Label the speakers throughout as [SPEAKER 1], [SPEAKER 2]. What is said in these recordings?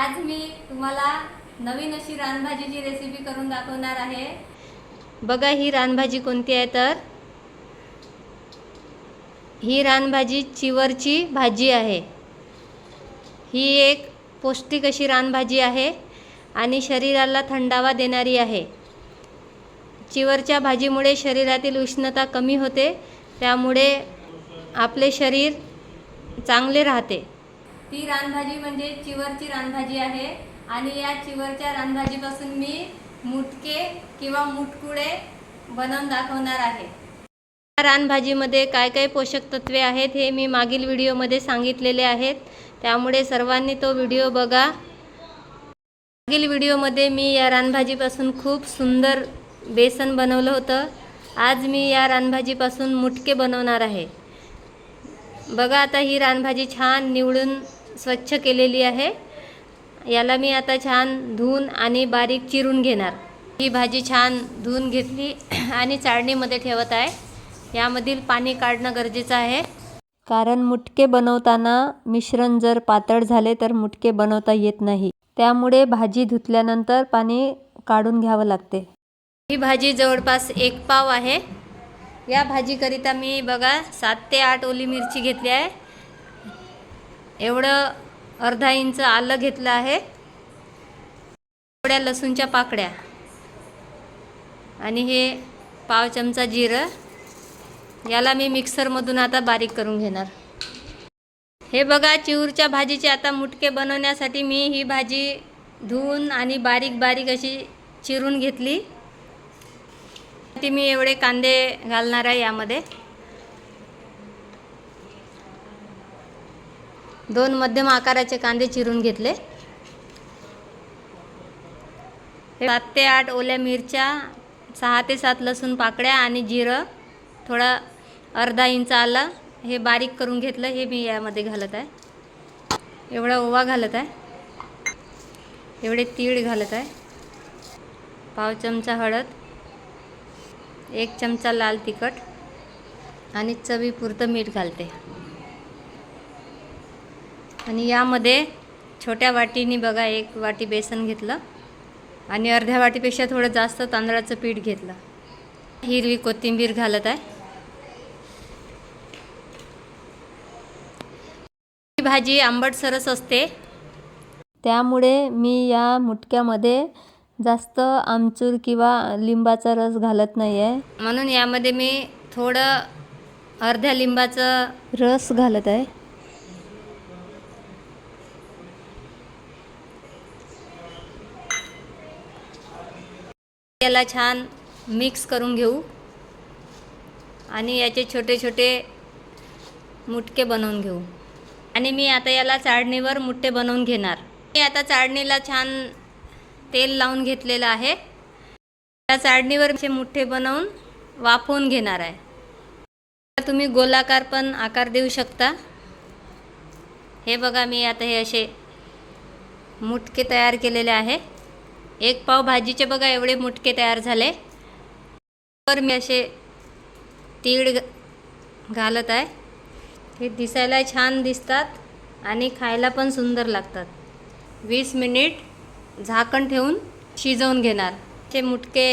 [SPEAKER 1] आज मी तुम्हाला नवीन अशी रानभाजीची रेसिपी करून दाखवणार आहे. बघा ही रानभाजी कोणती आहे तर? ही रानभाजी चिवरची भाजी आहे. ही एक पौष्टिक अशी रानभाजी आहे आणि शरीराला थंडावा देणारी आहे. चिवरच्या भाजीमुळे शरीरातील उष्णता कमी होते त्यामुळे आपले शरीर चांगले राहते. ती रानभाजी म्हणजे चिवरची रानभाजी आहे. आणि या चिवरच्या रानभाजीपासून मी मुटके किंवा मुटकुळे बनवून दाखवणार आहे. या रानभाजीमध्ये काय काय पोषक तत्वे आहेत हे मी मागील व्हिडिओमध्ये सांगितलेले आहेत. त्यामुळे सर्वांनी तो व्हिडिओ बघा. मागील व्हिडिओमध्ये मी या रानभाजीपासून खूप सुंदर बेसन बनवलं होतं. आज मी या रानभाजीपासून मुटके बनवणार आहे. बघा आता ही रानभाजी छान निवडून स्वच्छ केलेली आहे. याला मी आता छान धुवून आणि बारीक चिरून घेणार. ही भाजी छान धुवून घेतली आणि चाळणीमध्ये ठेवत आहे. यामधील पाणी काढणं गरजेचं आहे. कारण मुटके बनवताना मिश्रण जर पातळ झाले तर मुटके बनवता येत नाही. त्यामुळे भाजी धुतल्यानंतर पाणी काढून घ्यावं लागते. ही भाजी जवळपास एक पाव आहे. या भाजीकरिता मी बघा सात ते आठ ओली मिरची घेतली आहे. एवढं अर्धा इंच आलं घेतलं आहे. थोड्या लसूणच्या पाकड्या आणि हे पाव चमचा जिरं. याला मी मिक्सरमधून आता बारीक करून घेणार. हे बघा चिऊरच्या भाजीचे आता मुटके बनवण्यासाठी मी ही भाजी धुवून आणि बारीक बारीक अशी चिरून घेतली. ती मी एवढे कांदे घालणार आहे यामध्ये. दोन मध्यम आकाराचे कांदे चिरून घेतले. सात ते आठ ओल्या मिरच्या सहा ते सात लसूण पाकळ्या आणि जिरं थोडा अर्धा इंच आलं हे बारीक करून घेतलं हे मी यामध्ये घालत आहे. एवढा ओवा घालत आहे. एवढे तीळ घालत आहे. पाव चमचा हळद एक चमचा लाल तिखट आणि चवीपुरतं मीठ घालते. आणि यामध्ये छोट्या वाटीने बघा एक वाटी बेसन घेतलं आणि अर्ध्या वाटीपेक्षा थोडं जास्त तांदळाचं पीठ घेतलं. हिरवी कोथिंबीर घालत आहे. ही भाजी आंबट सरस असते. त्यामुळे मी या मुटक्यामध्ये जास्त आमचूर किंवा लिंबाचा रस घालत नाही आहे म्हणून यामध्ये मी थोडं अर्ध्या लिंबाचं रस घालत आहे. याला छान मिक्स करून घेऊ. आणि याचे छोटे छोटे मुटके बनवून घेऊ. आणि मी आता याला चाळणीवर मुठ्ठे बनवून घेणार. मी आता चाळणीला छान तेल लावून घेतलेलं आहे. त्या चाळणीवर असे मुठ्ठे बनवून वाफवून घेणार आहे. तुम्ही गोलाकार पण आकार देऊ शकता. हे बघा मी आता हे असे मुटके तयार केलेले आहे. एक पाव भाजीचे बघा एवढे मुटके तयार झाले. तर मी असे तीळ घालत आहे. हे दिसायला छान दिसतात आणि खायला पण सुंदर लागतात. वीस मिनिट झाकण ठेवून शिजवून घेणार. ते मुटके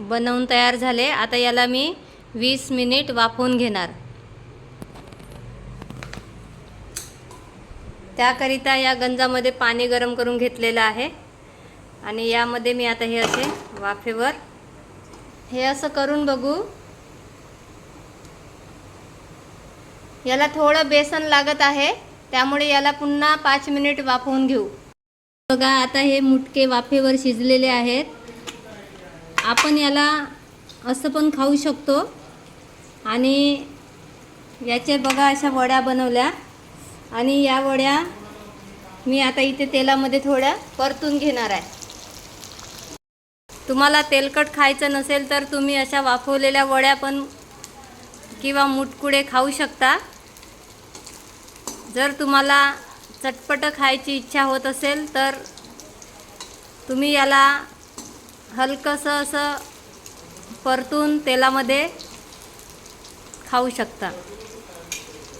[SPEAKER 1] बनवून तयार झाले. आता याला मी वीस मिनिट वाफवून घेणार. त्याकरिता या गंजामध्ये पाणी गरम करून घेतलेलं आहे. आणि यामध्ये मी आता हे असे वाफेवर हे असं करून बघू. याला थोडं बेसन लागत आहे त्यामुळे याला पुन्हा पाच मिनिट वाफवून घेऊ. बघा आता हे मुटके वाफेवर शिजलेले आहेत. आपण याला असं पण खाऊ शकतो. आणि याचे बघा अशा वड्या बनवल्या. आणि या वड्या मी आता इथे तेलामध्ये थोड्या परतून घेणार आहे. तुम्हाला तेलकट खायचं नसेल तर तुम्ही अशा वाफवलेल्या वड्या पण किंवा मुटकुडे खाऊ शकता. जर तुम्हाला चटपट खायची इच्छा होत असेल तर तुम्ही याला हलकंसं असं परतून तेलामध्ये खाऊ शकता.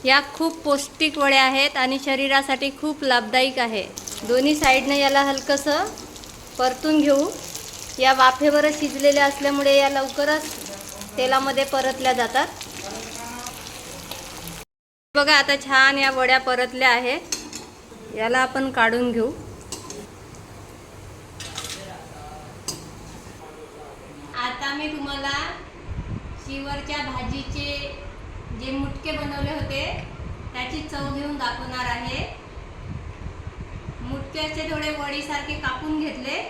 [SPEAKER 1] या खूप पौष्टिक वड्या आहेत आणि शरीरासाठी खूप लाभदायक आहे. दोन्ही साईडनं याला हलकंसं परतून घेऊ. या वाफेवरच शिजलेल्या असल्यामुळे या लवकरच तेलामध्ये परतल्या जातात. बघा आता छान या वड्या परतल्या आहेत. याला आपण काढून घेऊ. आता मी तुम्हाला शिवरच्या भाजीचे जे मुटके बनवले होते त्याची चव घेऊन दाखवणार आहे. मुटक्याचे थोडे वडीसारखे कापून घेतले.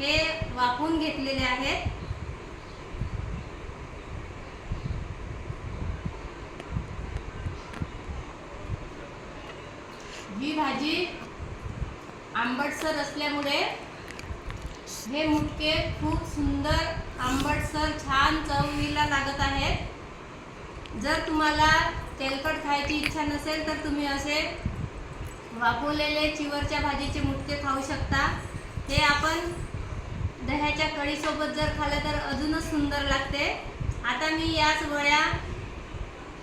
[SPEAKER 1] हे वाफवून घेतलेले आहेत. ही भाजी आंबटसर असल्यामुळे हे मुटके खूप सुंदर आंबटसर छान चवीला लागत आहेत. जर तुम्हाला तेलकट खायची इच्छा नसेल तर तुम्ही असे वाफवलेले चिवरच्या भाजीचे मुटके खाऊ शकता. हे आपण दह्याच्या कढीसोबत जर खाल्लं तर अजूनच सुंदर लागते. आता मी याच वड्या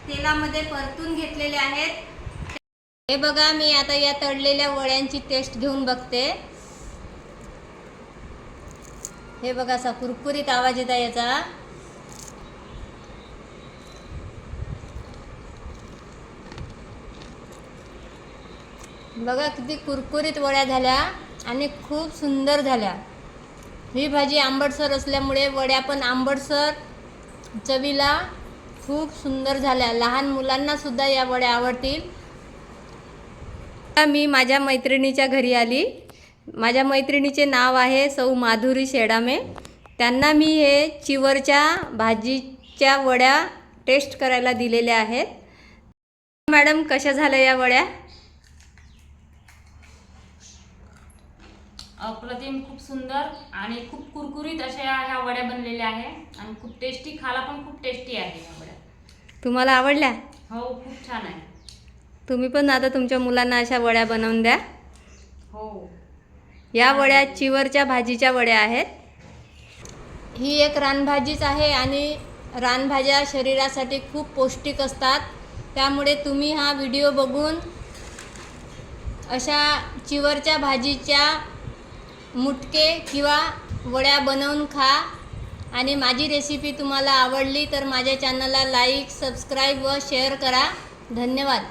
[SPEAKER 1] तेलामध्ये परतून घेतलेल्या आहेत. हे बघा मी आता या तळलेल्या वड्यांची टेस्ट घेऊन बघते. हे बघा असा कुरकुरीत आवाज येत आहे याचा. बघा किती कुरकुरीत वड्या झाल्या आणि खूप सुंदर झाल्या. ही भाजी आंबटसर असल्यामुळे वड्या पण आंबटसर. चवीला खूप सुंदर झाल्या. लहान मुलांना सुद्धा या वड्या आवडतील. मी माझ्या मैत्रिणीच्या घरी आली. माझ्या मैत्रिणीचे नाव आहे सौ माधुरी शेडामे. त्यांना मी हे चिवरच्या भाजीच्या वड्या टेस्ट करायला दिलेल्या आहेत. मॅडम कशा झाल्या या वड्या?
[SPEAKER 2] अप्रतिम खूप सुंदर आणि खूप कुरकुरीत अशा ह्या वड्या बनलेल्या आहे. आणि खूप टेस्टी खायला पण खूप टेस्टी आहे ह्या वड्या.
[SPEAKER 1] तुम्हाला आवडल्या?
[SPEAKER 2] हो खूप छान आहे
[SPEAKER 1] तुम्ही पण आता तुमच्या मुलांना अशा वड्या बनवून द्या.
[SPEAKER 2] हो.
[SPEAKER 1] या वड्या चिवरच्या भाजीच्या वड्या आहेत. ही एक रानभाजीच आहे आणि रानभाज्या शरीरासाठी खूप पौष्टिक असतात. त्यामुळे तुम्ही हा व्हिडिओ बघून अशा चिवरच्या भाजीच्या मुटके किंवा वड्या बनवून खा. आणि माझी रेसिपी तुम्हाला आवडली तर माझ्या चॅनलला लाईक सबस्क्राईब व शेअर करा. धन्यवाद.